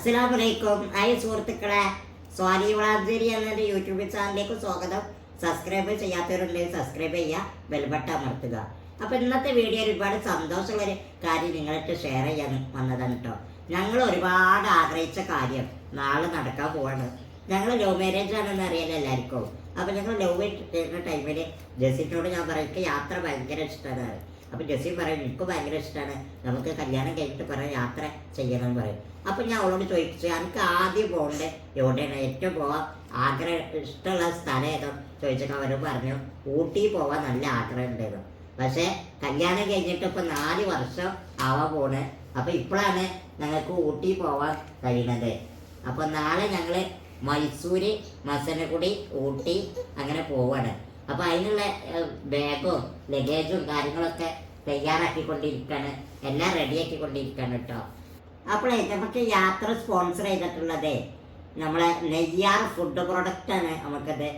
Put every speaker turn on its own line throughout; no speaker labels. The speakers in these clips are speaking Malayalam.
അസ്സലാമലൈക്കും. ഹായ് സുഹൃത്തുക്കളെ. സ്വാലി വളാഞ്ചേരി എന്നൊരു യൂട്യൂബ് ചാനലിലേക്ക് സ്വാഗതം. സബ്സ്ക്രൈബ് ചെയ്യാത്തവരുണ്ടെങ്കിൽ സബ്സ്ക്രൈബ് ചെയ്യുക ബെൽബട്ട അമർത്തുക. അപ്പോൾ ഇന്നത്തെ വീഡിയോ ഒരുപാട് സന്തോഷമുള്ളൊരു കാര്യം നിങ്ങളായിട്ട് ഷെയർ ചെയ്യാൻ വന്നതാണ് കേട്ടോ ഞങ്ങൾ ഒരുപാട് ആഗ്രഹിച്ച കാര്യം നാളെ നടക്കാൻ പോവാണ്. ഞങ്ങൾ ലവ് മാരേജ് ആണെന്ന് അറിയാൻ എല്ലാവർക്കും. അപ്പോൾ ഞങ്ങൾ ലവ് ചെയ്യുന്ന ടൈമിൽ ജസിനോട് ഞാൻ പറയും യാത്ര ഭയങ്കര ഇഷ്ടമാണ് അപ്പൊ ജസീം പറയും എനിക്ക് ഭയങ്കര ഇഷ്ടമാണ് നമുക്ക് കല്യാണം കഴിഞ്ഞിട്ട് പറയാം യാത്ര ചെയ്യണം എന്ന് പറയും. അപ്പൊ ഞാൻ അവളോട് ചോദിച്ചു എനിക്ക് ആദ്യം പോകേണ്ടത് എവിടെയാണ്? ഏറ്റവും പോവാൻ ആഗ്രഹം ഇഷ്ടമുള്ള സ്ഥലം ഏതോ? ചോദിച്ചപ്പോൾ അവർ പറഞ്ഞു ഊട്ടി പോവാൻ നല്ല ആഗ്രഹം ഉണ്ടായിരുന്നു പക്ഷേ കല്യാണം കഴിഞ്ഞിട്ട് ഇപ്പൊ നാല് വർഷം ആവാൻ പോണ്. അപ്പൊ ഇപ്പോഴാണ് ഞങ്ങൾക്ക് ഊട്ടി പോവാൻ കഴിയുന്നത്. അപ്പൊ നാളെ ഞങ്ങൾ മൈസൂര് മസനഗുഡി ഊട്ടി അങ്ങനെ പോവാണ്. അപ്പൊ അതിനുള്ള ബാഗും ലഗേജും കാര്യങ്ങളൊക്കെ തയ്യാറാക്കിക്കൊണ്ടിരിക്കാണ്. എല്ലാം റെഡിയാക്കി കൊണ്ടിരിക്കാണ് കേട്ടോ അപ്പോഴേ നമുക്ക് യാത്ര സ്പോൺസർ ചെയ്തിട്ടുള്ളത് നമ്മളെ നെയ്യാർ ഫുഡ് പ്രൊഡക്റ്റ് ആണ് നമുക്കത്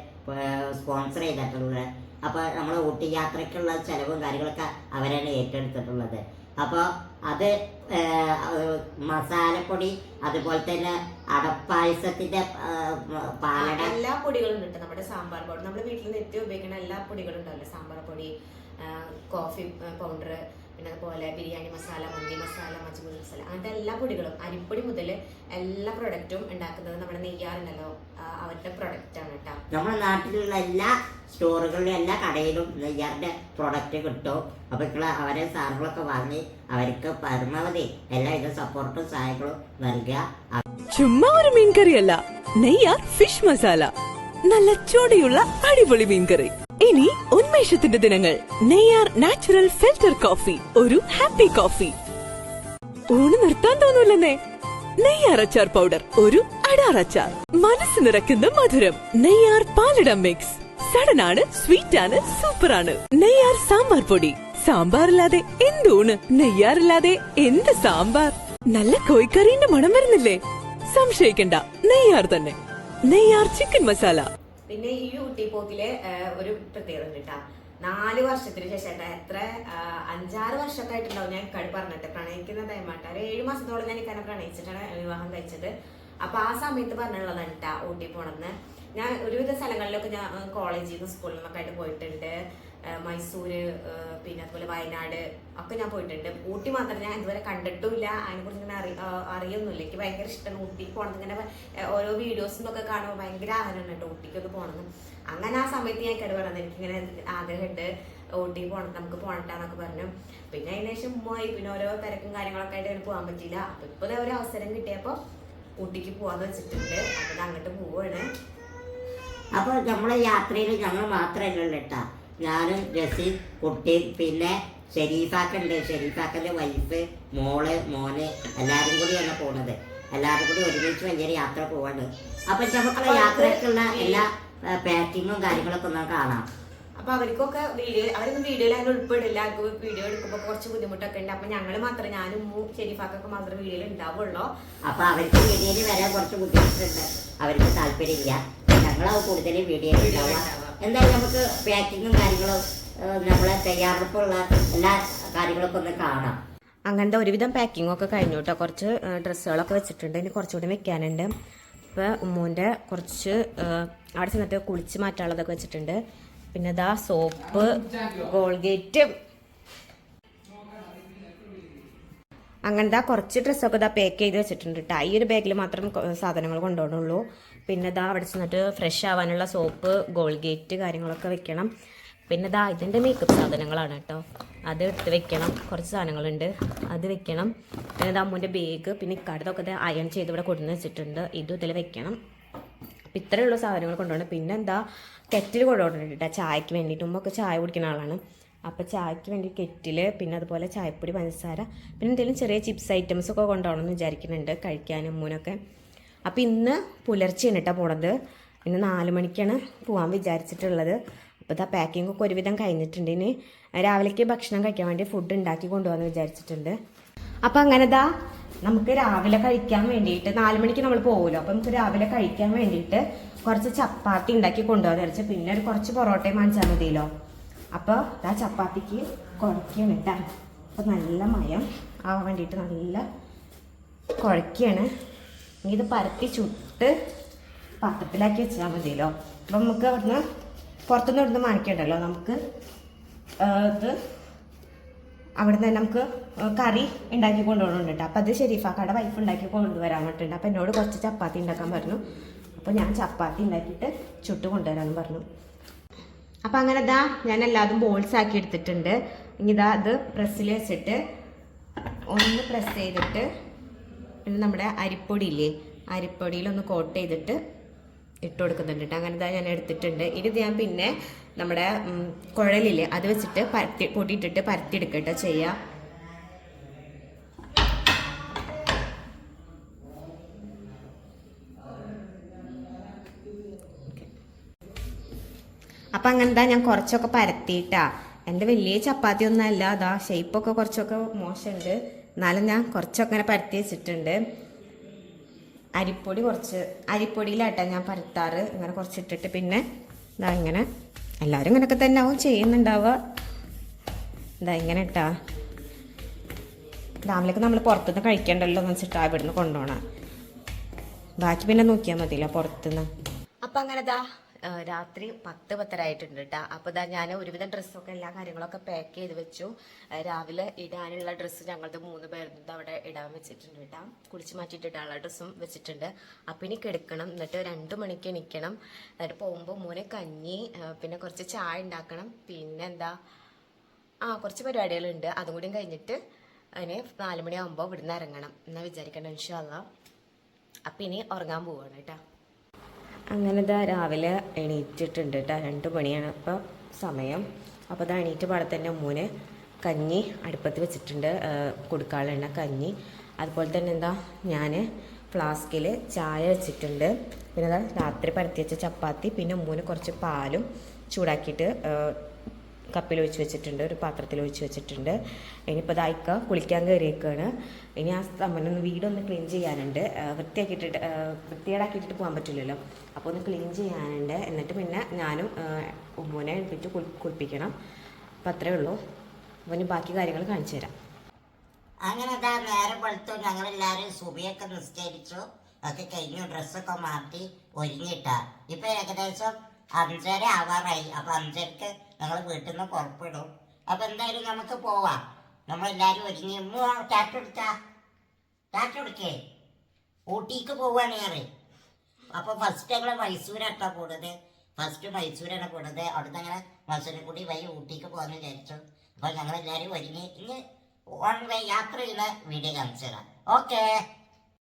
സ്പോൺസർ ചെയ്തിട്ടുള്ളത്. അപ്പോൾ നമ്മൾ ഊട്ടി യാത്രയ്ക്കുള്ള ചെലവും കാര്യങ്ങളൊക്കെ അവരാണ് ഏറ്റെടുത്തിട്ടുള്ളത്. അപ്പോൾ അത് മസാലപ്പൊടി അതുപോലെ തന്നെ അടപ്പായസത്തിന്റെ പാലട.
എല്ലാ പൊടികളും ഉണ്ട് നമ്മുടെ സാമ്പാർ പൊടി. നമ്മുടെ വീട്ടിൽ നിന്ന് നിത്യം ഉപയോഗിക്കുന്ന എല്ലാ പൊടികളും ഉണ്ടാവില്ല സാമ്പാർ പൊടി കോഫി പൗഡർ പിന്നെ അതുപോലെ ബിരിയാണി മസാല മന്തി മസാല മച്ചുമുറി മസാല അങ്ങനത്തെ എല്ലാ പൊടികളും അരിപ്പൊടി മുതൽ എല്ലാ പ്രൊഡക്റ്റും ഉണ്ടാക്കുന്നത് നമ്മുടെ നെയ്യാറുണ്ടല്ലോ അവരുടെ പ്രൊഡക്റ്റ് ആണ് കേട്ടോ
നമ്മുടെ നാട്ടിലുള്ള എല്ലാ സ്റ്റോറുകളിലും എല്ലാ കടയിലും നെയ്യാറിന്റെ പ്രൊഡക്റ്റ് കിട്ടും. അപ്പൊ ഇപ്പോൾ അവരെ സാധനങ്ങളൊക്കെ വാങ്ങി അവർക്ക് പരമാവധി എല്ലാവിധ സപ്പോർട്ടും സഹായങ്ങളും നൽകുക.
ചുമ്മാ ഒരു മീൻകറിയല്ല നെയ്യാർ ഫിഷ് മസാല നല്ല ചൂടിയുള്ള അടിപൊളി മീൻകറി. ഇനി ഉന്മേഷത്തിന്റെ ദിനങ്ങൾ. നെയ്യാർ നാച്ചുറൽ ഫിൽറ്റർ കോഫി ഒരു ഹാപ്പി കോഫി. ഊണ് നിർത്താൻ തോന്നൂലെന്നേ നെയ്യാർ അച്ചാർ പൗഡർ ഒരു അടാർ അച്ചാർ. മനസ്സ് നിറയ്ക്കുന്ന മധുരം. നെയ്യാർ പാലട മിക്സ് സഡനാണ് സ്വീറ്റ് ആണ് സൂപ്പർ ആണ്. നെയ്യാർ സാമ്പാർ പൊടി. സാമ്പാറില്ലാതെ എന്തൂണ് നെയ്യാറില്ലാതെ എന്ത് സാമ്പാർ? നല്ല കോഴിക്കറീന്റെ മണം വരുന്നില്ലേ? സംശയിക്കണ്ട. നെയ്യാർ തന്നെ. നെയ്യാർ ചിക്കൻ മസാല
പിന്നെ ഈ ഊട്ടി പോക്കിൽ ഒരു പ്രത്യേകത കേട്ടോ. നാല് വർഷത്തിന് ശേഷം എത്ര അഞ്ചാറ് വർഷമൊക്കെ ആയിട്ടുണ്ടാവും ഞാൻ ഇക്കാട് പറഞ്ഞിട്ട്. പ്രണയിക്കുന്ന ടൈമാട്ട ഒരു ഏഴ് മാസത്തോളം ഞാൻ ഇക്കാനെ പ്രണയിച്ചിട്ടാണ് വിവാഹം കഴിച്ചത്. അപ്പൊ ആ സമയത്ത് പറഞ്ഞുള്ളതാണ് കേട്ടാ ഊട്ടി പോണെന്ന്. ഞാൻ ഒരുവിധ സ്ഥലങ്ങളിലൊക്കെ ഞാൻ കോളേജിൽ നിന്ന് സ്കൂളിൽ നിന്നൊക്കെ ആയിട്ട് പോയിട്ടുണ്ട്. മൈസൂര് ആ, പിന്നെ അതുപോലെ വയനാട് ഒക്കെ ഞാൻ പോയിട്ടുണ്ട്. ഊട്ടി മാത്രമേ ഞാൻ ഇതുവരെ കണ്ടിട്ടുമില്ല. അതിനെക്കുറിച്ച് ഇങ്ങനെ അറി അറിയൊന്നുമില്ല. എനിക്ക് ഭയങ്കര ഇഷ്ടമാണ് ഊട്ടി പോകണം ഇങ്ങനെ ഓരോ വീഡിയോസും ഒക്കെ കാണുമ്പോൾ ഭയങ്കര ആഗ്രഹമാണ് കേട്ടോ ഊട്ടിക്കൊക്കെ പോകണം അങ്ങനെ ആ സമയത്ത് ഞാൻ കേട്ട് പറഞ്ഞത് എനിക്കിങ്ങനെ ആഗ്രഹമുണ്ട് ഊട്ടി പോകണം നമുക്ക് പോകണ്ടാന്നൊക്കെ പറഞ്ഞു. പിന്നെ അതിന് ശേഷം ഉമ്മായി പിന്നെ ഓരോ തിരക്കും കാര്യങ്ങളൊക്കെ ആയിട്ട് എനിക്ക് പോകാൻ പറ്റിയില്ല. അപ്പൊ ഇപ്പൊ ദേ ഒരു അവസരം കിട്ടിയപ്പോൾ ഊട്ടിക്ക് പോവാന്ന് വെച്ചിട്ടുണ്ട്. അപ്പൊ ഇത് അങ്ങോട്ട് പോവാണ്.
അപ്പോൾ നമ്മളെ യാത്രയിൽ ഞങ്ങൾ മാത്രമല്ല കേട്ടാ. ഞാനും ജസി കുട്ടി പിന്നെ ഷെരീഫാക്കുണ്ട്. ഷെരീഫാക്കന്റെ വൈഫ് മോൾ മോന് എല്ലാവരും കൂടിയാണ് പോണത്. എല്ലാവരും കൂടി ഒരുമിച്ച് വലിയൊരു യാത്ര പോവാണ്. അപ്പം നമുക്കുള്ള യാത്രക്കുള്ള എല്ലാ പാക്കിങ്ങും കാര്യങ്ങളൊക്കെ ഒന്ന് കാണാം.
അപ്പൊ അവർക്കൊക്കെ വീഡിയോ അവരൊന്നും വീഡിയോയിൽ അങ്ങനെ ഉൾപ്പെടില്ല. വീഡിയോ എടുക്കുമ്പോൾ കുറച്ച് ബുദ്ധിമുട്ടൊക്കെ ഉണ്ട്. അപ്പൊ ഞങ്ങൾ മാത്രം ഞാനും ഷെരീഫാക്കൊക്കെ മാത്രം വീഡിയോയിൽ ഉണ്ടാവുള്ളൂ.
അപ്പൊ അവർക്ക് വീഡിയോയിൽ വരാൻ കുറച്ച് ബുദ്ധിമുട്ടുണ്ട്. അവർക്ക് താല്പര്യമില്ല. ഞങ്ങളാവും കൂടുതൽ വീഡിയോ ഉണ്ടാവുക എന്തായാലും നമുക്ക് പാക്കിങ്ങും കാര്യങ്ങളും നമ്മളെ തയ്യാറെടുപ്പുള്ള എല്ലാ കാര്യങ്ങളൊക്കെ ഒന്ന് കാണാം.
അങ്ങനത്തെ ഒരുവിധം പാക്കിംഗ് ഒക്കെ കഴിഞ്ഞു കേട്ടോ കുറച്ച് ഡ്രസ്സുകളൊക്കെ വെച്ചിട്ടുണ്ട്. ഇനി കുറച്ചുകൂടി വെക്കാനുണ്ട്. അപ്പോൾ ഉമ്മൂന്റെ കുറച്ച് അവിടെ ചെന്നിട്ട് കുളിച്ച് മാറ്റാനുള്ളതൊക്കെ വെച്ചിട്ടുണ്ട്. പിന്നെ ഇതാ സോപ്പ് കോൾഗേറ്റ്. അങ്ങനത്തെ കുറച്ച് ഡ്രസ്സൊക്കെ ഇതാ പാക്ക് ചെയ്ത് വെച്ചിട്ടുണ്ട് കേട്ടോ ഈ ഒരു ബാഗിൽ മാത്രം സാധനങ്ങൾ കൊണ്ടുപോകണുള്ളൂ പിന്നെ ഇതാ അവിടെ ചെന്നിട്ട് ഫ്രഷ് ആവാനുള്ള സോപ്പ് ഗോൾഗേറ്റ് കാര്യങ്ങളൊക്കെ വെക്കണം. പിന്നെ ഇതാ ഇതിന്റെ മേക്കപ്പ് സാധനങ്ങളാണ് കേട്ടോ. അത് എടുത്ത് വെക്കണം. കുറച്ച് സാധനങ്ങളുണ്ട്. അത് വെക്കണം. പിന്നെ ഇതാ അമ്മൂന്റെ ബാഗ് പിന്നെ ഇക്കാടത്തൊക്കെ അയൺ ചെയ്ത് ഇവിടെ കൊണ്ടുവന്ന് വെച്ചിട്ടുണ്ട്. ഇതും ഇതിൽ വെക്കണം. അപ്പം ഇത്രയുള്ള സാധനങ്ങൾ കൊണ്ടുപോകണം. പിന്നെ എന്താ കെറ്റിൽ കൊണ്ടുപോകണം കേട്ടോ. ചായക്ക് വേണ്ടിയിട്ട്. ഉമ്മൊക്കെ ചായ കുടിക്കുന്ന ആളാണ്. അപ്പോൾ ചായക്ക് വേണ്ടി കെറ്റിൽ പിന്നെ അതുപോലെ ചായപ്പൊടി പഞ്ചസാര പിന്നെ എന്തെങ്കിലും ചെറിയ ചിപ്സ് ഐറ്റംസ് ഒക്കെ കൊണ്ടുപോകണം എന്ന് വിചാരിക്കുന്നുണ്ട് കഴിക്കാനും മൂന്നൊക്കെ അപ്പോൾ ഇന്ന് പുലർച്ചെയാണ് കേട്ടോ പോണത്. ഇന്ന് നാല് മണിക്കാണ് പോകാൻ വിചാരിച്ചിട്ടുള്ളത്. അപ്പോൾ ഇതാ പാക്കിംഗ് ഒക്കെ ഒരുവിധം കഴിഞ്ഞിട്ടുണ്ട്. ഇനി രാവിലേക്ക് ഭക്ഷണം കഴിക്കാൻ വേണ്ടി ഫുഡ് ഉണ്ടാക്കി കൊണ്ടുപോകാമെന്ന് വിചാരിച്ചിട്ടുണ്ട്. അപ്പം അങ്ങനെ ഇതാ നമുക്ക് രാവിലെ കഴിക്കാൻ വേണ്ടിയിട്ട് നാല് മണിക്ക് നമ്മൾ പോകുമല്ലോ അപ്പം നമുക്ക് രാവിലെ കഴിക്കാൻ വേണ്ടിയിട്ട് കുറച്ച് ചപ്പാത്തി ഉണ്ടാക്കി കൊണ്ടുപോകാൻ വിചാരിച്ചു. പിന്നെ ഒരു കുറച്ച് പൊറോട്ടയും വാങ്ങിച്ചാൽ മതിയല്ലോ. അപ്പോൾ ആ ചപ്പാത്തിക്ക് കുഴക്കുകയാണ് കേട്ടോ അപ്പം നല്ല മയം ആവാൻ വേണ്ടിയിട്ട് നല്ല കുഴക്കുകയാണ് ഇത് പരത്തി ചുട്ട് പാത്രത്തിലാക്കി വെച്ചാൽ മതിയല്ലോ. അപ്പം നമുക്ക് അവിടുന്ന് പുറത്തുനിന്ന് ഇവിടുന്ന് മാനിക്കണ്ടല്ലോ നമുക്ക് ഇത് അവിടുന്ന് നമുക്ക് കറി ഉണ്ടാക്കി കൊണ്ടുപോകണുണ്ട് അപ്പം അത് ഷെരീഫാക്കാടെ വൈഫ് ഉണ്ടാക്കി കൊണ്ടുവരാൻ പറ്റുന്നുണ്ട് അപ്പം എന്നോട് കുറച്ച് ചപ്പാത്തി ഉണ്ടാക്കാൻ പറഞ്ഞു. അപ്പോൾ ഞാൻ ചപ്പാത്തി ഉണ്ടാക്കിയിട്ട് ചുട്ട് കൊണ്ടുവരാമെന്ന് പറഞ്ഞു. അപ്പം അങ്ങനെ ഇതാ ഞാൻ എല്ലാതും ബോൾസ് ആക്കി എടുത്തിട്ടുണ്ട്. ഇനി ഇതാ അത് പ്രസ്സിൽ വെച്ചിട്ട് ഒന്ന് പ്രസ് ചെയ്തിട്ട് പിന്നെ നമ്മുടെ അരിപ്പൊടി ഇല്ലേ അരിപ്പൊടിയിൽ ഒന്ന് കോട്ട് ചെയ്തിട്ട് ഇട്ട് കൊടുക്കുന്നുണ്ട് കേട്ടോ. അങ്ങനെ ഞാൻ എടുത്തിട്ടുണ്ട്. ഇനി ഞാൻ പിന്നെ നമ്മുടെ കുഴലില്ലേ അത് വെച്ചിട്ട് പരത്തി പൊടിയിട്ടിട്ട് പരത്തി എടുക്കട്ടോ ചെയ്യാം. അപ്പം അങ്ങനെന്താ ഞാൻ കുറച്ചൊക്കെ പരത്തിയിട്ടാ. എന്റെ വലിയ ചപ്പാത്തി ഒന്നും അല്ല. അതാ ഷേപ്പൊക്കെ കുറച്ചൊക്കെ മോശമുണ്ട്. എന്നാലും ഞാൻ കുറച്ചൊക്കെ ഇങ്ങനെ പരത്തി വെച്ചിട്ടുണ്ട് അരിപ്പൊടി കുറച്ച് അരിപ്പൊടിയിലാട്ടാ ഞാൻ പരത്താറ്. ഇങ്ങനെ കുറച്ച് ഇട്ടിട്ട് പിന്നെ ഇതാ ഇങ്ങനെ എല്ലാവരും ഇങ്ങനെയൊക്കെ തന്നെ ആവും ചെയ്യുന്നുണ്ടാവുക. ഇതാ ഇങ്ങനെ ഇട്ടാ രാവിലേക്ക് നമ്മൾ പുറത്തുനിന്ന് കഴിക്കണ്ടല്ലോ എന്ന് വെച്ചിട്ടാ ഇവിടുന്ന് കൊണ്ടുപോകണം ബാക്കി പിന്നെ നോക്കിയാൽ മതിയല്ലോ പുറത്തുനിന്ന് അപ്പം അങ്ങനെ ആ, രാത്രി പത്ത് പത്തരായിട്ടുണ്ട് കേട്ടോ അപ്പോൾ ഇതാ ഞാൻ ഒരുവിധം ഡ്രസ്സൊക്കെ എല്ലാ കാര്യങ്ങളൊക്കെ പാക്ക് ചെയ്ത് വെച്ചു. രാവിലെ ഇടാനുള്ള ഡ്രസ്സ് ഞങ്ങളുടെ മൂന്ന് പേരുടെ അവിടെ ഇടാൻ വെച്ചിട്ടുണ്ട് കേട്ടോ കുളിച്ച് മാറ്റിയിട്ട് ഇടാനുള്ള ഡ്രസ്സും വെച്ചിട്ടുണ്ട്. അപ്പം ഇനി കിടക്കണം. എന്നിട്ട് രണ്ട് മണിക്ക് എണീക്കണം. എന്നിട്ട് പോകുമ്പോൾ മൂന്ന് കഞ്ഞി പിന്നെ കുറച്ച് ചായ ഉണ്ടാക്കണം. പിന്നെ എന്താ ആ കുറച്ച് പരിപാടികളുണ്ട്. അതും കൂടിയും കഴിഞ്ഞിട്ട് അതിന് നാല് മണിയാകുമ്പോൾ ഇവിടുന്ന് ഇറങ്ങണം. എന്നാ വിചാരിക്കണം ഇൻഷാല്ല അപ്പം ഇനി ഉറങ്ങാൻ പോവാണ് കേട്ടോ അങ്ങനെ ഇതാ രാവിലെ എണീറ്റിട്ടുണ്ട് കേട്ടോ രണ്ട് മണിയാണ് ഇപ്പോൾ സമയം. അപ്പോൾ ഇതാ എണീറ്റ് പാടത്ത് തന്നെ മൂന്ന് കഞ്ഞി അടുപ്പത്ത് വെച്ചിട്ടുണ്ട്. കൊടുക്കാനുള്ള കഞ്ഞി. അതുപോലെ തന്നെ എന്താ ഞാൻ ഫ്ലാസ്കിൽ ചായ വെച്ചിട്ടുണ്ട്. പിന്നെ രാത്രി പരത്തി വെച്ച ചപ്പാത്തി പിന്നെ മൂന്ന് കുറച്ച് പാലും ചൂടാക്കിയിട്ട് കപ്പിൽ ഒഴിച്ച് വെച്ചിട്ടുണ്ട് ഒരു പാത്രത്തിൽ ഒഴിച്ച് വെച്ചിട്ടുണ്ട്. ഇനിയിപ്പോൾ ദായിക്ക കുളിക്കാൻ കയറിയേക്കാണ്. ഇനി ആ സ്തംഭനൊന്ന് വീടൊന്ന് ക്ലീൻ ചെയ്യാനുണ്ട്. വൃത്തിയാക്കിയിട്ട് വൃത്തിയാക്കിയിട്ടിട്ട് വൃത്തികേടാക്കിയിട്ടിട്ട് പോകാൻ പറ്റില്ലല്ലോ. അപ്പോൾ ഒന്ന് ക്ലീൻ ചെയ്യാനുണ്ട്. എന്നിട്ട് പിന്നെ ഞാനും ഉമ്മനെ എഴുപ്പിച്ച് കുളി കുളിപ്പിക്കണം. അപ്പം അത്രേ ഉള്ളൂ. അപ്പോൾ ഇനി ബാക്കി കാര്യങ്ങൾ കാണിച്ചു തരാം.
അങ്ങനെ അതാ നേരം വെളുത്തു ഞങ്ങളെല്ലാവരും സുബിയൊക്കെ നിസ്കരിച്ചു. ഒക്കെ കഴിഞ്ഞു. ഡ്രസ്സൊക്കെ മാറ്റി ഒരുങ്ങിയിട്ടാ. ഇപ്പൊ ഏകദേശം അഞ്ചര ആവാറായി. അപ്പൊ അഞ്ചരക്ക് ഞങ്ങൾ വീട്ടിൽ നിന്ന് പുറപ്പെടും. അപ്പൊ എന്തായാലും നമുക്ക് പോവാം. നമ്മളെല്ലാരും ഒരുങ്ങി ടാറ്റ എടുത്താ? ടാറ്റ എടുക്കേ. ഊട്ടിക്ക് പോവാണ് ഏറെ അപ്പൊ ഫസ്റ്റ് ഞങ്ങൾ മൈസൂരാട്ടോ കൂടുന്നത് ഫസ്റ്റ് മൈസൂരാണ് കൂടുന്നത് അവിടുന്ന് അങ്ങനെ കൂടി വൈ ഊട്ടിക്ക് പോകാമെന്ന് വിചാരിച്ചു. അപ്പോൾ ഞങ്ങൾ എല്ലാരും ഒരുങ്ങി ഇനി വൺ വേ യാത്ര ചെയ്യുന്ന വീഡിയോ കാണിച്ചു തരാം. ഓക്കെ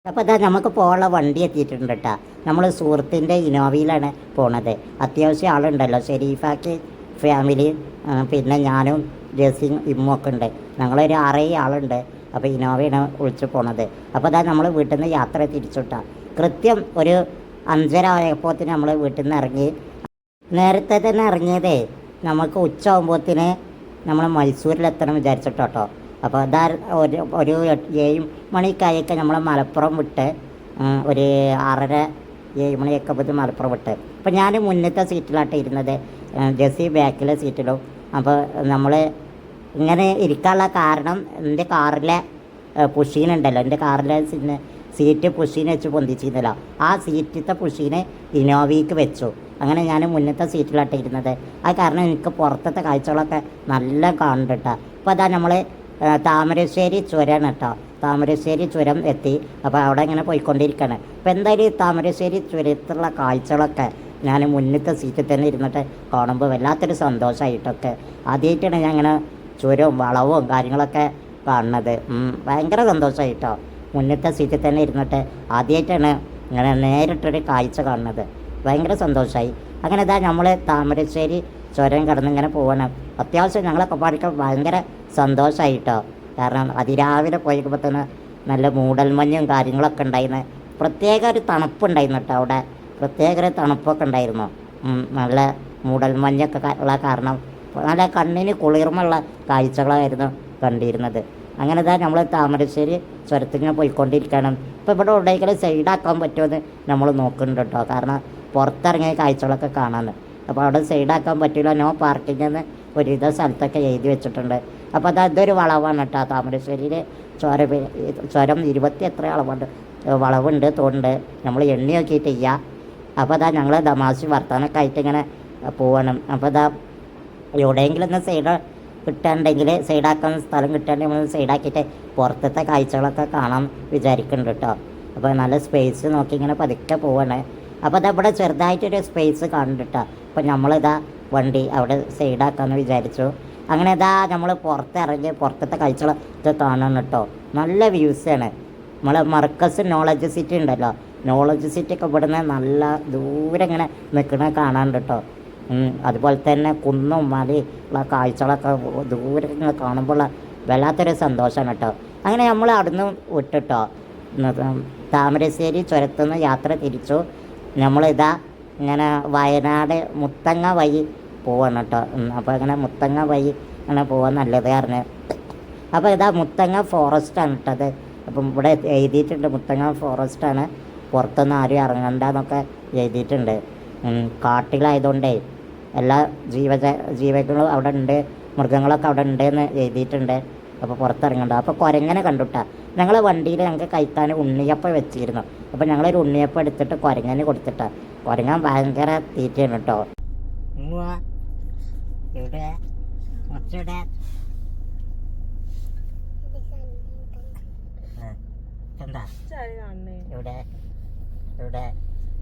അപ്പോൾ ഇതാ നമുക്ക് പോകാനുള്ള വണ്ടി എത്തിയിട്ടുണ്ട് കേട്ടോ നമ്മൾ സുഹൃത്തിന്റെ ഇനോവയിലാണ് പോണത്. അത്യാവശ്യം ആളുണ്ടല്ലോ. ഷെരീഫാക്ക് ഫാമിലി പിന്നെ ഞാനും ജെസ്സിയും ഇമ്മും ഒക്കെ ഉണ്ട്. ഞങ്ങളൊരു ആറേഴ് ആളുണ്ട്. അപ്പോൾ ഇനോവയാണ് വിളിച്ചു പോണത്. അപ്പോൾ ഇതാ നമ്മൾ വീട്ടിൽ നിന്ന് യാത്ര തിരിച്ചുട്ടാ. കൃത്യം ഒരു അഞ്ചര ആയപ്പോത്തിന് നമ്മൾ വീട്ടിൽ നിന്ന് ഇറങ്ങി. നേരത്തെ തന്നെ ഇറങ്ങിയതേ നമുക്ക് ഉച്ച ആകുമ്പോഴത്തിന് നമ്മൾ മൈസൂരിലെത്തണം വിചാരിച്ചിട്ടോ അപ്പോൾ അതാ ഒരു ഒരു ഏഴ് മണിക്കായൊക്കെ നമ്മൾ മലപ്പുറം വിട്ട് ഒരു ആറര ഏഴ് മണിയൊക്കെ പോയി മലപ്പുറം വിട്ട്. അപ്പോൾ ഞാൻ മുന്നത്തെ സീറ്റിലാട്ട് ഇരുന്നത്. ഉം, ജെസ്സി ബാക്കിലെ സീറ്റിലും. അപ്പോൾ നമ്മൾ ഇങ്ങനെ ഇരിക്കാനുള്ള കാരണം എന്റെ കാറിലെ പുഷീനുണ്ടല്ലോ. എന്റെ കാറിലെ സീറ്റ് പുഷീന് വെച്ച് പൊന്തിച്ചിരുന്നില്ല. ആ സീറ്റിത്തെ പുഷീനെ ഇനോവയ്ക്ക് വെച്ചു. അങ്ങനെ ഞാൻ മുന്നത്തെ സീറ്റിലാട്ട് ഇരുന്നത് ആ കാരണം എനിക്ക് പുറത്തത്തെ കാഴ്ചകളൊക്കെ നല്ല കാണുന്നുണ്ട് അപ്പോൾ അതാ നമ്മൾ താമരശ്ശേരി ചുരമാണ് കേട്ടോ താമരശ്ശേരി ചുരം എത്തി. അപ്പോൾ അവിടെ ഇങ്ങനെ പോയിക്കൊണ്ടിരിക്കുകയാണ് അപ്പോൾ എന്തായാലും ഈ താമരശ്ശേരി ചുരത്തുള്ള കാഴ്ചകളൊക്കെ ഞാൻ മുന്നത്തെ സീറ്റിൽ തന്നെ ഇരുന്നിട്ട് കാണുമ്പോൾ വല്ലാത്തൊരു സന്തോഷമായിട്ടൊക്കെ ആദ്യമായിട്ടാണ് ഞാൻ അങ്ങനെ ചുരവും വളവും കാര്യങ്ങളൊക്കെ കാണുന്നത്. ഭയങ്കര സന്തോഷമായിട്ടോ മുന്നത്തെ സീറ്റിൽ തന്നെ ഇരുന്നിട്ട് ആദ്യമായിട്ടാണ് ഇങ്ങനെ നേരിട്ടൊരു കാഴ്ച കാണുന്നത്. ഭയങ്കര സന്തോഷമായി അങ്ങനെ ഇതാ നമ്മൾ താമരശ്ശേരി ചുരം കടന്ന് ഇങ്ങനെ പോകണം അത്യാവശ്യം ഞങ്ങളൊക്കെ പാടിക്കാൻ ഭയങ്കര സന്തോഷമായിട്ടോ കാരണം അതിരാവിലെ പോയപ്പോൾ തന്നെ നല്ല മൂടൽമഞ്ഞും കാര്യങ്ങളൊക്കെ ഉണ്ടായിരുന്നു പ്രത്യേക ഒരു തണുപ്പുണ്ടായിരുന്നു കേട്ടോ അവിടെ. പ്രത്യേക തണുപ്പൊക്കെ ഉണ്ടായിരുന്നു. നല്ല മൂടൽമഞ്ഞൊക്കെ മഞ്ഞൊക്കെ ഉള്ള കാരണം. നല്ല കണ്ണിന് കുളിർമുള്ള കാഴ്ചകളായിരുന്നു കണ്ടിരുന്നത്. അങ്ങനെ തന്നെ നമ്മൾ താമരശ്ശേരി ചുരത്തിങ്ങനെ പോയിക്കൊണ്ടിരിക്കണം. ഇപ്പോൾ ഇവിടെ ഉണ്ടെങ്കിലും സൈഡാക്കാൻ പറ്റുമെന്ന് നമ്മൾ നോക്കുന്നുണ്ട് കേട്ടോ. കാരണം പുറത്തിറങ്ങിയ കാഴ്ചകളൊക്കെ കാണാൻ അപ്പോൾ അവിടെ സൈഡാക്കാൻ പറ്റില്ല നോ പാർക്കിംഗ് എന്ന് ഒരുവിധ സ്ഥലത്തൊക്കെ എഴുതി വെച്ചിട്ടുണ്ട്. അപ്പോൾ അത് അതൊരു വളവാണ് കേട്ടോ. താമരശ്ശേരിയിൽ ചുര ചുരം ഇരുപത്തി എത്ര അളവുണ്ട് വളവുണ്ട് തോണ്ട് നമ്മൾ എണ്ണി നോക്കിയിട്ട് ചെയ്യാം. അപ്പോൾ അതാ ഞങ്ങൾ തമാശ വർത്താനൊക്കെ ആയിട്ട് ഇങ്ങനെ പോവണം. അപ്പോൾ അതാ എവിടെയെങ്കിലും ഒന്ന് സൈഡ് കിട്ടാണ്ടെങ്കിൽ സൈഡാക്കാൻ സ്ഥലം കിട്ടാണ്ടെങ്കിൽ നമ്മൾ സൈഡാക്കിയിട്ട് പുറത്തത്തെ കാഴ്ചകളൊക്കെ കാണാൻ വിചാരിക്കുന്നുണ്ട് കേട്ടോ അപ്പോൾ നല്ല സ്പേസ് നോക്കി ഇങ്ങനെ പതുക്കെ പോവാണ്. അപ്പോൾ അത് അവിടെ ചെറുതായിട്ടൊരു സ്പേസ് കാണുന്നുണ്ട് കേട്ടോ അപ്പോൾ നമ്മളിതാ വണ്ടി അവിടെ സൈഡാക്കാമെന്ന് വിചാരിച്ചു. അങ്ങനെ ഇതാ നമ്മൾ പുറത്തിറങ്ങി പുറത്തത്തെ കാഴ്ചകളൊക്കെ കാണണം കേട്ടോ നല്ല വ്യൂസ് ആണ്. നമ്മൾ മർക്കസ് നോളജ് സിറ്റി ഉണ്ടല്ലോ നോളജ് സിറ്റി ഒക്കെ ഇവിടുന്ന് നല്ല ദൂരെ ഇങ്ങനെ നിൽക്കണ കാണാനുണ്ട് കേട്ടോ അതുപോലെ തന്നെ കുന്നും മലയും ഉള്ള കാഴ്ചകളൊക്കെ ദൂരെ ഇങ്ങനെ കാണുമ്പോൾ വല്ലാത്തൊരു സന്തോഷമാണ് കേട്ടോ അങ്ങനെ നമ്മൾ അവിടുന്ന് വിട്ടിട്ടോ. താമരശ്ശേരി ചുരത്തുനിന്ന് യാത്ര തിരിച്ചു. നമ്മളിതാ ഇങ്ങനെ വയനാട് മുത്തങ്ങ വഴി പോവാണ് കേട്ടോ അപ്പോൾ ഇങ്ങനെ മുത്തങ്ങ വഴി അങ്ങനെ പോകാൻ നല്ലത് കാരണം അപ്പോൾ ഇതാ മുത്തങ്ങ ഫോറസ്റ്റാണ് കേട്ടത് അപ്പം ഇവിടെ എഴുതിയിട്ടുണ്ട് മുത്തങ്ങ ഫോറസ്റ്റാണ് പുറത്തൊന്നും ആരും ഇറങ്ങണ്ടെന്നൊക്കെ എഴുതിയിട്ടുണ്ട്. കാട്ടിലായതുകൊണ്ട് കാട്ടിലായതുകൊണ്ടേ എല്ലാ ജീവജ ജീവകളും അവിടെ ഉണ്ട് മൃഗങ്ങളൊക്കെ അവിടെ ഉണ്ട് എന്ന് എഴുതിയിട്ടുണ്ട്. അപ്പോൾ പുറത്തിറങ്ങണ്ട. അപ്പോൾ കുരങ്ങനെ കണ്ടുട്ടാ. ഞങ്ങൾ വണ്ടിയിൽ ഞങ്ങൾക്ക് കഴിക്കാൻ ഉണ്ണിയപ്പം വെച്ചിരുന്നു. അപ്പോൾ ഞങ്ങളൊരു ഉണ്ണിയപ്പം എടുത്തിട്ട് കുരങ്ങനെ കൊടുത്തിട്ടാ. കുരങ്ങാൻ ഭയങ്കര തീറ്റയാണ് കേട്ടോ. ഇവിടെ കുറച്ചുകൂടെ എന്താ ഇവിടെ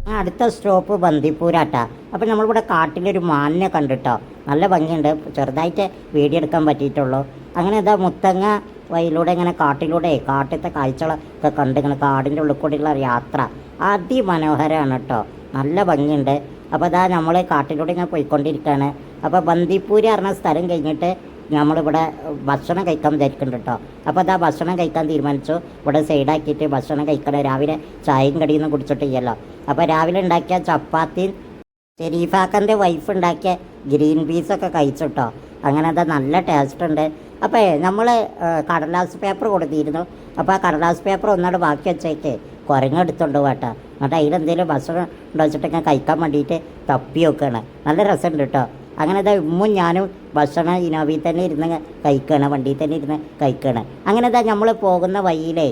ആ അടുത്ത സ്റ്റോപ്പ് ബന്ദിപ്പൂരാട്ടാ. അപ്പം നമ്മളിവിടെ കാട്ടിലൊരു മാനിനെ കണ്ടിട്ടോ? നല്ല ഭംഗിയുണ്ട്. ചെറുതായിട്ട് വീഡിയോ എടുക്കാൻ പറ്റിയിട്ടുള്ളൂ. അങ്ങനെ എന്താ മുത്തങ്ങ വഴിയിലൂടെ ഇങ്ങനെ കാട്ടിലൂടെ കാട്ടിലത്തെ കാഴ്ചകളൊക്കെ കണ്ട് ഇങ്ങനെ കാടിന്റെ ഉള്ളിൽ കൂടെയുള്ള യാത്ര. അതിമനോഹരമാണ് കേട്ടോ. നല്ല ഭംഗിയുണ്ട്. അപ്പോൾ അതാ നമ്മൾ കാട്ടിലൂടെ ഇങ്ങനെ പോയിക്കൊണ്ടിരിക്കുകയാണ് അപ്പോൾ ബന്ദിപ്പൂര് പറഞ്ഞ സ്ഥലം കഴിഞ്ഞിട്ട് നമ്മളിവിടെ ഭക്ഷണം കഴിക്കാൻ വിചാരിക്കുന്നുണ്ട് കേട്ടോ. അപ്പോൾ അതാ ഭക്ഷണം കഴിക്കാൻ തീരുമാനിച്ചു. ഇവിടെ സൈഡാക്കിയിട്ട് ഭക്ഷണം കഴിക്കണം രാവിലെ ചായയും കടിയൊന്നും കുടിച്ചിട്ട് ചെയ്യല്ലോ അപ്പോൾ രാവിലെ ഉണ്ടാക്കിയ ചപ്പാത്തിയും ഷെരീഫാക്കന്റെ വൈഫ് ഉണ്ടാക്കിയ ഗ്രീൻ പീസൊക്കെ കഴിച്ചിട്ടോ അങ്ങനെ അത് നല്ല ടേസ്റ്റ് ഉണ്ട്. അപ്പോൾ നമ്മൾ കടലാസ് പേപ്പർ കൊടുത്തിരുന്നു. അപ്പോൾ ആ കടലാസ് പേപ്പർ ഒന്നാട് ബാക്കി വെച്ചേക്ക്. കുരങ്ങെടുത്തുണ്ട് കേട്ടോ. എന്നിട്ട് അതിലെന്തെങ്കിലും ഭക്ഷണം ഉണ്ടോ വെച്ചിട്ടൊക്കെ കഴിക്കാൻ വേണ്ടിയിട്ട് തപ്പി വെക്കുകയാണ് നല്ല രസമുണ്ട് കേട്ടോ. അങ്ങനെ ഇതാ ഉമ്മും ഞാനും ഭക്ഷണം ഇനോവിൽ തന്നെ ഇരുന്ന് കഴിക്കണം വണ്ടിയിൽ തന്നെ ഇരുന്ന് കഴിക്കണം. അങ്ങനെ ഇതാ നമ്മൾ പോകുന്ന വഴിയിലേ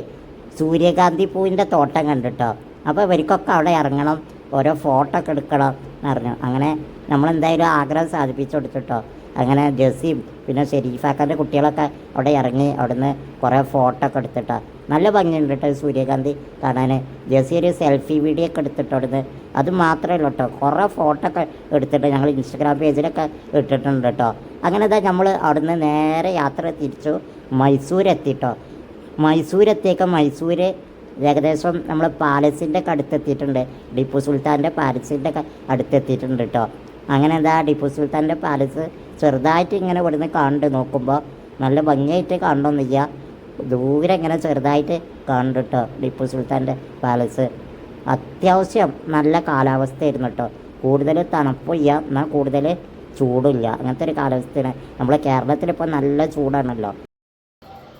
സൂര്യകാന്തി പൂവിന്റെ തോട്ടം കണ്ടിട്ടോ? അപ്പോൾ ഇവർക്കൊക്കെ അവിടെ ഇറങ്ങണം ഓരോ ഫോട്ടോ ഒക്കെ എടുക്കണം എന്ന് പറഞ്ഞു. അങ്ങനെ നമ്മളെന്തായാലും ആഗ്രഹം സാധിപ്പിച്ചു കൊടുത്തിട്ടോ. അങ്ങനെ ജെസ്സിയും പിന്നെ ഷെരീഫാക്കാന്റെ കുട്ടികളൊക്കെ അവിടെ ഇറങ്ങി അവിടുന്ന് കുറേ ഫോട്ടോ ഒക്കെ എടുത്തിട്ടാണ് നല്ല ഭംഗിയുണ്ട് കേട്ടോ സൂര്യകാന്തി കാണാൻ ജസി ഒരു സെൽഫി വീഡിയോ ഒക്കെ എടുത്തിട്ടോ അവിടുന്ന്. അത് മാത്രമല്ല കേട്ടോ കുറേ ഫോട്ടോ ഒക്കെ എടുത്തിട്ട് ഞങ്ങൾ ഇൻസ്റ്റഗ്രാം പേജിലൊക്കെ ഇട്ടിട്ടുണ്ട് കേട്ടോ അങ്ങനെ ഇതാ നമ്മൾ അവിടുന്ന് നേരെ യാത്ര തിരിച്ചു മൈസൂർ മൈസൂരെത്തിയൊക്കെ മൈസൂർ ഏകദേശം നമ്മൾ പാലസിന്റെ ഒക്കെ അടുത്തെത്തിയിട്ടുണ്ട്. ടിപ്പു സുൽത്താന്റെ പാലസിന്റെ ഒക്കെ അടുത്തെത്തിയിട്ടുണ്ട് കേട്ടോ അങ്ങനെ എന്താ ടിപ്പു സുൽത്താന്റെ പാലസ് ചെറുതായിട്ട് ഇങ്ങനെ ഇവിടുന്ന് കണ്ട് നോക്കുമ്പോൾ നല്ല ഭംഗിയായിട്ട് കണ്ടൊന്നില്ല ദൂരെ ഇങ്ങനെ ചെറുതായിട്ട് കണ്ടു കേട്ടോ ടിപ്പു സുൽത്താന്റെ പാലസ് അത്യാവശ്യം നല്ല കാലാവസ്ഥയായിരുന്നു കേട്ടോ കൂടുതൽ തണുപ്പില്ല എന്നാൽ കൂടുതൽ ചൂടില്ല അങ്ങനത്തെ ഒരു കാലാവസ്ഥയാണ്. നമ്മളെ കേരളത്തിലിപ്പോൾ നല്ല ചൂടാണല്ലോ.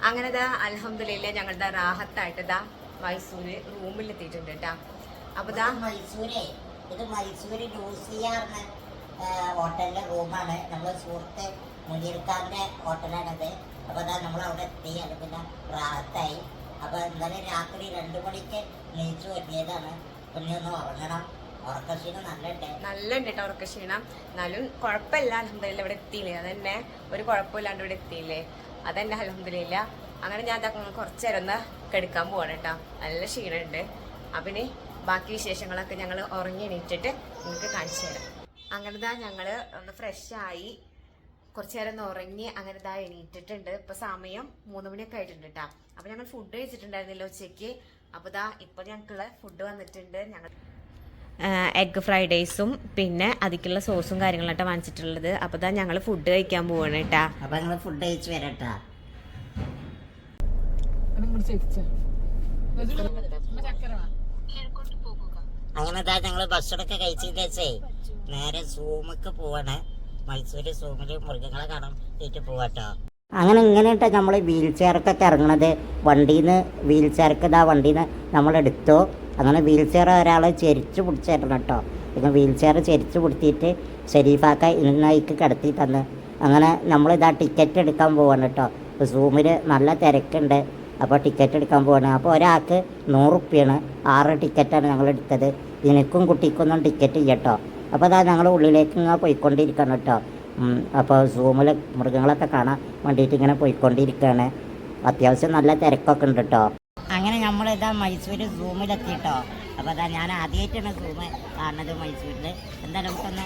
അങ്ങനെ ഇതാ അലഹമില്ല ഞങ്ങളുടെ റാഹത്തായിട്ട് ഇതാ മൈസൂര് റൂമിൽ എത്തിയിട്ടുണ്ട് കേട്ടാ അപ്പൊ ഇതാ
മൈസൂരേ ഇത് മൈസൂര് ലൂസിയാർന്ന ഹോട്ടലിലെ റൂമാണ് നമ്മൾ സുഹൃത്ത് മുനീർഖാന്റെ ഹോട്ടലാണത്. അപ്പോൾ അതാ നമ്മൾ അവിടെ എത്തി. അത് പിന്നെ റാഹത്തായി അപ്പോൾ ഇന്നലെ രാത്രി രണ്ട് മണിക്ക് നീച്ചു പറ്റിയതാണ് പിന്നെ ഒന്ന് ഉറങ്ങണം. ഉറക്കക്ഷീണം നല്ല ഉണ്ട്
കേട്ടോ ഉറക്ക ക്ഷീണം. എന്നാലും കുഴപ്പമില്ല. അലഹമില്ല ഇവിടെ എത്തിയില്ലേ? അതന്നെ. ഒരു കുഴപ്പമില്ലാണ്ട് ഇവിടെ എത്തിയില്ലേ? അതന്നെ അലഹമില്ല അങ്ങനെ ഞാൻ കുറച്ച് നേരം ഒന്ന് കെടുക്കാൻ പോവാണ് കേട്ടോ. നല്ല ക്ഷീണമുണ്ട്. അപ്പം ബാക്കി വിശേഷങ്ങളൊക്കെ ഞങ്ങൾ ഉറങ്ങി എണീറ്റിട്ട് നിങ്ങൾക്ക് കാണിച്ചു തരാം. അങ്ങനെ ദാ ഞങ്ങൾ ഒന്ന് ഫ്രഷ് ആയി കുറച്ചു നേരം ഒന്ന് ഉറങ്ങി അങ്ങനെ ഇതാ എണീറ്റിട്ടുണ്ട്. ഇപ്പൊ സമയം മൂന്ന് മണിയൊക്കെ ആയിട്ടുണ്ട് കേട്ടോ അപ്പൊ ഞങ്ങൾ ഫുഡ് കഴിച്ചിട്ടുണ്ടായിരുന്നില്ല ഉച്ചയ്ക്ക്. അപ്പൊ ദാ ഇപ്പൊ ഞങ്ങൾക്കുള്ള ഫുഡ് വന്നിട്ടുണ്ട്. ഞങ്ങൾ എഗ് ഫ്രൈഡേസും റൈസും പിന്നെ അതിക്കുള്ള സോസും കാര്യങ്ങളൊക്കെ വാങ്ങിച്ചിട്ടുള്ളത്. അപ്പൊ ദാ ഞങ്ങൾ ഫുഡ് കഴിക്കാൻ പോവാണ് കേട്ടാ
അപ്പോൾ ഞങ്ങൾ ഫുഡ് കഴിച്ച് വരട്ടാ. അങ്ങനെ ഇതാ ഞങ്ങൾ ഭക്ഷണമൊക്കെ കഴിച്ചതിന് നേരെ സൂമക്ക് പോവാണ്. മൈസൂര് സൂമിൽ മൃഗങ്ങളെ കാണാൻ വേണ്ടിയിട്ട് പോവാട്ടോ. അങ്ങനെ ഇങ്ങനെയിട്ടാ നമ്മൾ വീൽ ചെയർക്കൊക്കെ ഇറങ്ങണത്. വണ്ടിയിൽ നിന്ന് വീൽ ചെയർക്ക് ഇതാ വണ്ടിയിൽ നിന്ന് നമ്മൾ എടുത്തു. അങ്ങനെ വീൽ ചെയർ ഒരാളെ ചെരിച്ച് പിടിച്ചായിരുന്നു കേട്ടോ. പിന്നെ വീൽ ചെയർ ചെരിച്ച് പിടിച്ചിട്ട് ഷെരീഫാക്ക ഇന്നായിക്ക് കിടത്തി തന്ന്. അങ്ങനെ നമ്മളിതാ ടിക്കറ്റ് എടുക്കാൻ പോവാണ് കേട്ടോ. സൂമിൽ നല്ല തിരക്കുണ്ട്. അപ്പോൾ ടിക്കറ്റ് എടുക്കാൻ പോവാണ്. അപ്പോൾ ഒരാൾക്ക് നൂറുപ്യാണ് ആറ് ടിക്കറ്റാണ് ഞങ്ങൾ എടുത്തത്. എനിക്കും കുട്ടിക്കൊന്നും ടിക്കറ്റ് ചെയ്യട്ടോ അപ്പോൾ അതാ ഞങ്ങൾ ഉള്ളിലേക്ക് ഇങ്ങനെ പോയിക്കൊണ്ടിരിക്കണം കേട്ടോ അപ്പോൾ സൂമിൽ മൃഗങ്ങളൊക്കെ കാണാൻ വേണ്ടിയിട്ട് ഇങ്ങനെ പോയിക്കൊണ്ടിരിക്കുകയാണ്. അത്യാവശ്യം നല്ല തിരക്കൊക്കെ ഉണ്ട് കേട്ടോ അങ്ങനെ നമ്മൾ ഇതാ മൈസൂർ സൂമിലെത്തിട്ടോ അപ്പോൾ അതാ ഞാൻ ആദ്യമായിട്ടാണ് സൂമ് കാണുന്നത് മൈസൂരിൽ. എന്തായാലും നമുക്കൊന്ന്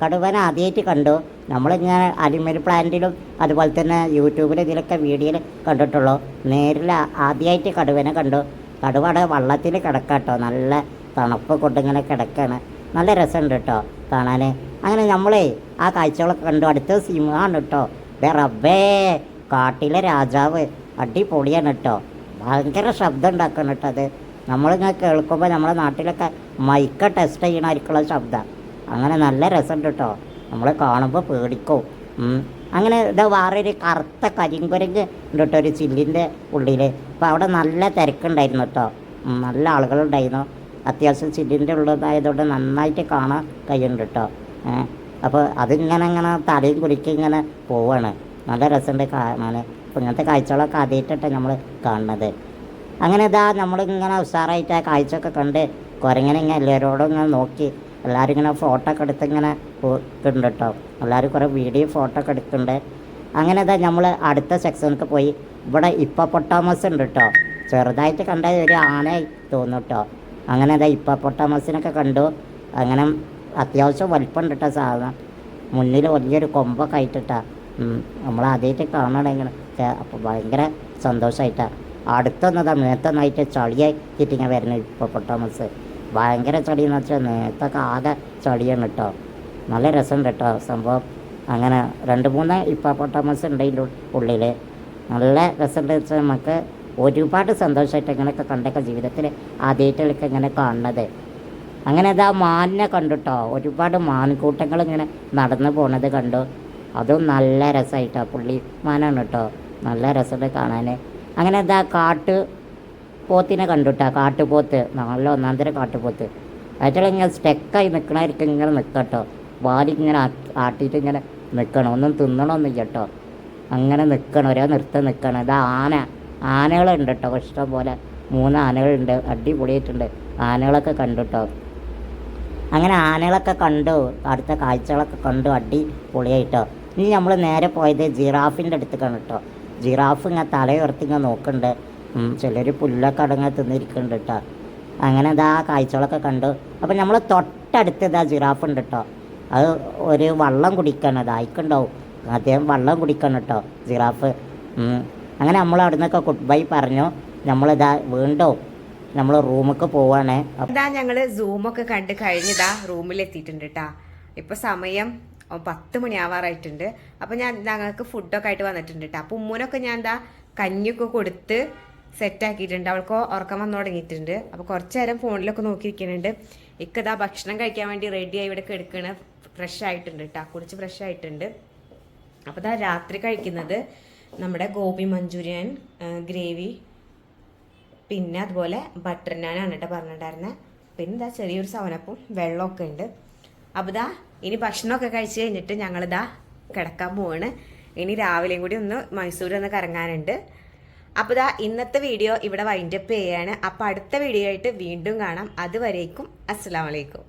കടുവനെ ആദ്യമായിട്ട് കണ്ടു. നമ്മളിങ്ങനെ അലിമൽ പ്ലാന്റിലും അതുപോലെ തന്നെ യൂട്യൂബിലെ ഇതിലൊക്കെ വീഡിയോയിൽ കണ്ടിട്ടുള്ളൂ. നേരിൽ ആദ്യമായിട്ട് കടുവനെ കണ്ടു. കടുവടെ വള്ളത്തിൽ കിടക്കാട്ടോ. നല്ല തണുപ്പ് കൊണ്ടിങ്ങനെ കിടക്കാണ്. നല്ല രസമുണ്ട് കേട്ടോ കാണാൻ അങ്ങനെ നമ്മളേ ആ കാഴ്ചകളൊക്കെ കണ്ടു. അടുത്ത സിംഹമാണ് കേട്ടോ. ദേ കാട്ടിലെ രാജാവ്. അടിപൊളിയാണ് കേട്ടോ. ഭയങ്കര ശബ്ദം ഉണ്ടാക്കണം കേട്ടോ അത്. നമ്മളിങ്ങനെ കേൾക്കുമ്പോൾ നമ്മുടെ നാട്ടിലൊക്കെ മൈക്ക ടെസ്റ്റ് ചെയ്യണമായിരിക്കുള്ള ശബ്ദം. അങ്ങനെ നല്ല രസമുണ്ട് കേട്ടോ നമ്മൾ കാണുമ്പോൾ പേടിക്കും. അങ്ങനെ ഇതാ വേറെ ഒരു കറുത്ത കരിങ്കുരങ്ങ് ഉണ്ട് കേട്ടോ ഒരു ചില്ലിന്റെ ഉള്ളിൽ അപ്പോൾ അവിടെ നല്ല തിരക്കുണ്ടായിരുന്നു കേട്ടോ നല്ല ആളുകളുണ്ടായിരുന്നു. അത്യാവശ്യം ചില്ലിന്റെ ഉള്ളതായതുകൊണ്ട് നന്നായിട്ട് കാണാൻ കഴിയുന്നുണ്ട് കേട്ടോ അപ്പോൾ അതിങ്ങനെ ഇങ്ങനെ തലയും കുലുക്കി ഇങ്ങനെ പോവാണ്. നല്ല രസമുണ്ട് കാണാൻ അപ്പോൾ ഇങ്ങനത്തെ കാഴ്ചകളൊക്കെ ആദ്യമായിട്ടാണ് നമ്മൾ കാണുന്നത്. അങ്ങനെ ഇതാ നമ്മളിങ്ങനെ ഉഷാറായിട്ട് ആ കാഴ്ചയൊക്കെ കണ്ട് കുരങ്ങനെ ഇങ്ങനെ എല്ലാവരോടും ഇങ്ങനെ നോക്കി എല്ലാവരും ഇങ്ങനെ ഫോട്ടോ ഒക്കെ എടുത്ത് ഇങ്ങനെ പോയിട്ടുണ്ട് കേട്ടോ എല്ലാവരും കുറേ വീഡിയോ ഫോട്ടോ ഒക്കെ എടുക്കുന്നുണ്ട് അങ്ങനെ ഇതാ നമ്മൾ അടുത്ത സെക്ഷനിലേക്ക് പോയി. ഇവിടെ ഇപ്പൊട്ടാമസ് ഉണ്ട് കേട്ടോ ചെറുതായിട്ട് കണ്ട ഒരു ആനയായി തോന്നും കേട്ടോ അങ്ങനെ ഇതാ ഇപ്പൊട്ടാമസിനൊക്കെ കണ്ടു. അങ്ങനെ അത്യാവശ്യം വലിപ്പമുണ്ട് കേട്ടോ സാധനം. മുന്നിൽ വലിയൊരു കൊമ്പൊക്കെ ആയിട്ടിട്ടാ. നമ്മൾ ആദ്യമായിട്ട് കാണണമെങ്കിൽ അപ്പോൾ ഭയങ്കര സന്തോഷമായിട്ടാണ് അടുത്തൊന്നതാ മേത്തൊന്നായിട്ട് ചളിയായി ഇങ്ങനെ വരുന്നത് ഇപ്പോൾ പൊട്ടാമസ് ഭയങ്കര ചെടിയെന്ന് വെച്ചാൽ നേത്തൊക്കെ ആകെ ചെടിയാണ് കേട്ടോ. നല്ല രസം കേട്ടോ സംഭവം. അങ്ങനെ രണ്ട് മൂന്ന് ഇപ്പം പൊട്ടാമസ് ഉണ്ട് അതിന്റെ ഉള്ളിൽ നല്ല രസമുണ്ട് വെച്ചാൽ നമുക്ക് ഒരുപാട് സന്തോഷമായിട്ട് ഇങ്ങനെയൊക്കെ കണ്ടൊക്കെ ജീവിതത്തിൽ ആദ്യമായിട്ടൊക്കെ ഇങ്ങനെ കാണുന്നത്. അങ്ങനെ അത് ആ മാനിനെ കണ്ടുട്ടോ ഒരുപാട് മാൻകൂട്ടങ്ങൾ ഇങ്ങനെ നടന്നു പോണത് കണ്ടു. അതും നല്ല രസമായിട്ടോ പുള്ളി മാനാണ് കേട്ടോ നല്ല രസമുണ്ട് കാണാൻ അങ്ങനെ അതാ കാട്ട് പോത്തിനെ കണ്ടുട്ടാ കാട്ടുപോത്ത്. നല്ല ഒന്നാന്തര കാട്ടുപോത്ത്. അതിൽ ഇങ്ങനെ സ്റ്റെക്കായി നിൽക്കണമായിരിക്കും ഇങ്ങനെ നിൽക്കട്ടോ വാലി ഇങ്ങനെ ആട്ടിയിട്ട് ഇങ്ങനെ നിൽക്കണം ഒന്നും തിന്നണമൊന്നും കേട്ടോ അങ്ങനെ നിൽക്കണം ഒരേ നിർത്തം നിൽക്കണം ഇതാ ആന. ആനകളുണ്ട് കേട്ടോ ഇഷ്ടം പോലെ മൂന്ന് ആനകളുണ്ട്. അടിപൊളിയായിട്ടുണ്ട്. ആനകളൊക്കെ കണ്ടു കേട്ടോ അങ്ങനെ ആനകളൊക്കെ കണ്ടു. അടുത്ത കാഴ്ചകളൊക്കെ കണ്ടു. അടി പൊളിയായിട്ടോ ഇനി നമ്മൾ നേരെ പോയത് ജിറാഫിന്റെ അടുത്തേക്കാണ് കേട്ടോ ജിറാഫ് ഇങ്ങനെ തലയുയർത്തി ഇങ്ങനെ നോക്കുന്നുണ്ട് ചിലർ പുല്ലൊക്കെ അടങ്ങാൻ തിന്നിരിക്കുന്നുണ്ട് കേട്ടോ അങ്ങനെ ഇതാ കാഴ്ചകളൊക്കെ കണ്ടു. അപ്പം നമ്മൾ തൊട്ടടുത്ത് ഇതാ ജിറാഫ് ഉണ്ട് കേട്ടോ അത് ഒരു വള്ളം കുടിക്കണം. ദാഹിക്കുണ്ടാവും അദ്ദേഹം വള്ളം കുടിക്കണം കേട്ടോ ജിറാഫ്. അങ്ങനെ നമ്മൾ അവിടെ നിന്നൊക്കെ ഗുഡ് ബൈ പറഞ്ഞു. നമ്മളിതാ വീണ്ടും നമ്മൾ റൂമിലേക്ക് പോവാണ്.
ഇതാ ഞങ്ങൾ സൂമൊക്കെ കണ്ട് കഴിഞ്ഞതാ റൂമിൽ എത്തിയിട്ടുണ്ട് കേട്ടാ ഇപ്പൊ സമയം പത്ത് മണിയാവാറായിട്ടുണ്ട്. അപ്പൊ ഞാൻ ഞങ്ങൾക്ക് ഫുഡൊക്കെ ആയിട്ട് വന്നിട്ടുണ്ട് കേട്ടോ അപ്പൊ ഉമ്മൂനൊക്കെ ഞാൻ എന്താ കഞ്ഞിയൊക്കെ കൊടുത്ത് സെറ്റ് ആക്കിയിട്ടുണ്ട് അവൾക്ക് ഉറക്കം വന്നു തുടങ്ങിയിട്ടുണ്ട്. അപ്പൊ കുറച്ചു നേരം ഫോണിലൊക്കെ നോക്കിയിരിക്കുന്നുണ്ട്. ഇക്കതാ ഭക്ഷണം കഴിക്കാൻ വേണ്ടി റെഡിയായി ഇവിടെ കെടുക്കണ. ഫ്രഷ് ആയിട്ടുണ്ട് കേട്ടോ കുടിച്ച് ഫ്രഷ് ആയിട്ടുണ്ട്. അപ്പോൾ ഇതാ രാത്രി കഴിക്കുന്നത് നമ്മുടെ ഗോപി മഞ്ചൂരിയൻ ഗ്രേവി പിന്നെ അതുപോലെ ബട്ടർ നാനാണ് കേട്ടോ പറഞ്ഞിട്ടുണ്ടായിരുന്നത് പിന്നെ ഇതാ ചെറിയൊരു സവനപ്പും വെള്ളമൊക്കെ ഉണ്ട്. അപ്പോൾ ഇതാ ഇനി ഭക്ഷണമൊക്കെ കഴിച്ച് കഴിഞ്ഞിട്ട് ഞങ്ങളിതാ കിടക്കാൻ പോവാണ്. ഇനി രാവിലെയും കൂടി ഒന്ന് മൈസൂർ ഒന്ന് കറങ്ങാനുണ്ട്. അപ്പോൾ ഇതാ ഇന്നത്തെ വീഡിയോ ഇവിടെ വൈൻഡപ്പ് ചെയ്യാണ്. അപ്പോൾ അടുത്ത വീഡിയോ ആയിട്ട് വീണ്ടും കാണാം. അതുവരേക്കും അസ്സാം വലൈക്കും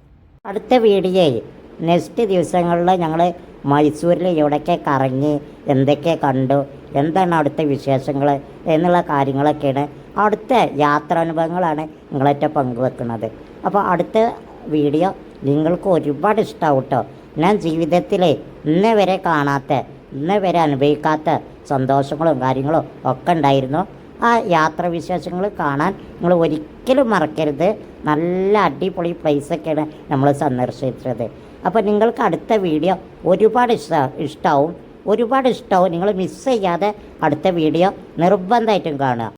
അടുത്ത വീഡിയോയിൽ നെക്സ്റ്റ് ദിവസങ്ങളിൽ ഞങ്ങൾ മൈസൂരിൽ എവിടെയൊക്കെ കറങ്ങി എന്തൊക്കെ കണ്ടു എന്താണ് അടുത്ത വിശേഷങ്ങൾ എന്നുള്ള കാര്യങ്ങളൊക്കെയാണ് അടുത്ത യാത്രാനുഭവങ്ങളാണ് നിങ്ങളേറ്റ പങ്കുവെക്കുന്നത്. അപ്പോൾ അടുത്ത വീഡിയോ നിങ്ങൾക്ക് ഒരുപാട് ഇഷ്ടമാവും കേട്ടോ ഞാൻ ജീവിതത്തിലെ ഇന്നേ വരെ കാണാത്ത ഇന്നേ വരെ അനുഭവിക്കാത്ത സന്തോഷങ്ങളും കാര്യങ്ങളും ഒക്കെ ഉണ്ടായിരുന്നു. ആ യാത്ര യാത്രാവിശേഷങ്ങൾ കാണാൻ നിങ്ങൾ ഒരിക്കലും മറക്കരുത്. നല്ല അടിപൊളി പ്ലേസൊക്കെയാണ് നമ്മൾ സന്ദർശിച്ചത്. അപ്പോൾ നിങ്ങൾക്ക് അടുത്ത വീഡിയോ ഒരുപാട് ഇഷ്ട ഇഷ്ടമാവും ഒരുപാട് ഇഷ്ടമാവും നിങ്ങൾ മിസ് ചെയ്യാതെ അടുത്ത വീഡിയോ നിർബന്ധമായിട്ടും കാണുക.